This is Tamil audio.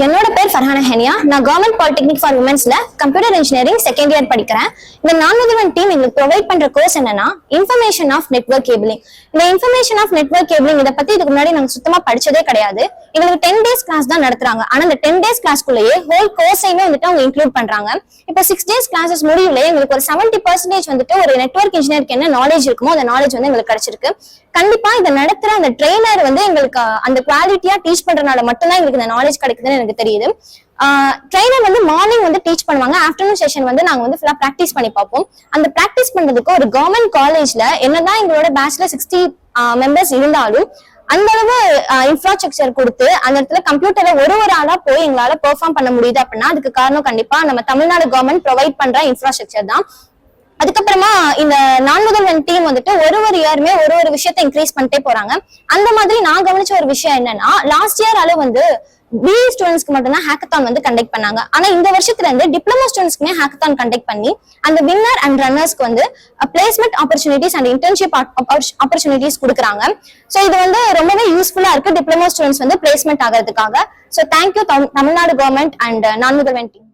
என்னோட பேர் ஃபர்ஹானா ஹெனியா நான் கவர்மெண்ட் பாலிடெக்னிக் ஃபார் உமன்ஸ்ல கம்ப்யூட்டர் இன்ஜினியரிங் செகண்ட் இயர் படிக்கிறேன். இந்த நான்முதல்வன் டீம் எங்களுக்கு ப்ரொவைட் பண்ற கோர்ஸ் என்னன்னா இன்ஃபர்மேஷன் ஆஃப் நெட்வொர்க் கேபிளிங் இந்த இன்ஃபர்மேஷன் ஆஃப் நெட்வொர்க் கேபிளிங் இதை பத்தி இதுக்கு முன்னாடி நாங்க சுத்தமா படிச்சதே கிடையாது. எங்களுக்கு டென் டேஸ் கிளாஸ் தான் நடத்துறாங்க. ஆனா இந்த டென் டேஸ் கிளாஸ்க்குள்ளேயே ஹோல் கோர்ஸையுமே வந்துட்டு அவங்க இன்க்ளூட் பண்றாங்க. இப்போ சிக்ஸ் டேஸ் கிளாஸஸ் முடியல எங்களுக்கு ஒரு செவன்டி பர்சன்டேஜ் வந்துட்டு ஒரு நெட்வொர்க் இன்ஜினியருக்கு என்ன நாலேஜ் இருக்குமோ அந்த நாலேஜ் வந்து எங்களுக்கு கிடைச்சிருக்கு. கண்டிப்பா இதை நடத்துற அந்த ட்ரெயினர் வந்து எங்களுக்கு அந்த குவாலிட்டியா டீச் பண்றதுனால மட்டும்தான் எங்களுக்கு இந்த நாலேஜ் கிடைக்குதுன்னு எனக்கு தெரியுது. ட்ரெயினர் வந்து மார்னிங் வந்து டீச் பண்ணுவாங்க. ஆஃப்டர்நூன் செஷன் வந்து நாங்க வந்து ஃபுல்லா ப்ராக்டிஸ் பண்ணி பார்ப்போம். அந்த ப்ராக்டிஸ் பண்றதுக்கு ஒரு கவர்மெண்ட் காலேஜ்ல என்னதான் எங்களோட பேட்ச்ல சிக்ஸ்டி மெம்பர்ஸ் இருந்தாலும் அந்த அளவு இன்ஃப்ராஸ்ட்ரக்சர் கொடுத்து அந்த இடத்துல கம்ப்யூட்டர்ல ஒரு ஒரு ஆளா போய் எங்களால பெர்ஃபார்ம் பண்ண முடியுது அப்படின்னா அதுக்கு காரணம் கண்டிப்பா நம்ம தமிழ்நாடு கவர்மெண்ட் ப்ரொவைட் பண்ற இன்ஃப்ராஸ்ட்ரக்சர் தான். அதுக்கப்புறமா இந்த நான் முதல்வன் டீம் வந்துட்டு ஒரு ஒரு இயருமே ஒரு ஒரு விஷயத்த இன்க்ரீஸ் பண்ணிட்டே போறாங்க. அந்த மாதிரி நான் கவனிச்ச ஒரு விஷயம் என்னன்னா லாஸ்ட் இயர் அளவு வந்து பிஇ ஸ்டூடெண்ட்ஸ்க்கு மட்டும்தான் ஹேக்கத்தான் வந்து கண்டக்ட் பண்ணாங்க. ஆனா இந்த வருஷத்துல இருந்து டிப்ளமோ ஸ்டூடெண்ட்ஸ்க்குமே ஹேக்கத்தான் கண்டக்ட் பண்ணி அந்த வின்னர் அண்ட் ரன்னர்ஸ்க்கு வந்து placement opportunities and internship opportunities கொடுக்குறாங்க. ஸோ இது வந்து ரொம்பவே யூஸ்ஃபுல்லா இருக்கு டிப்ளமோ ஸ்டூடெண்ட்ஸ் வந்து பிளேஸ்மெண்ட் ஆகிறதுக்காக. So thank you Tamil Nadu government and Naan Mudhalvan team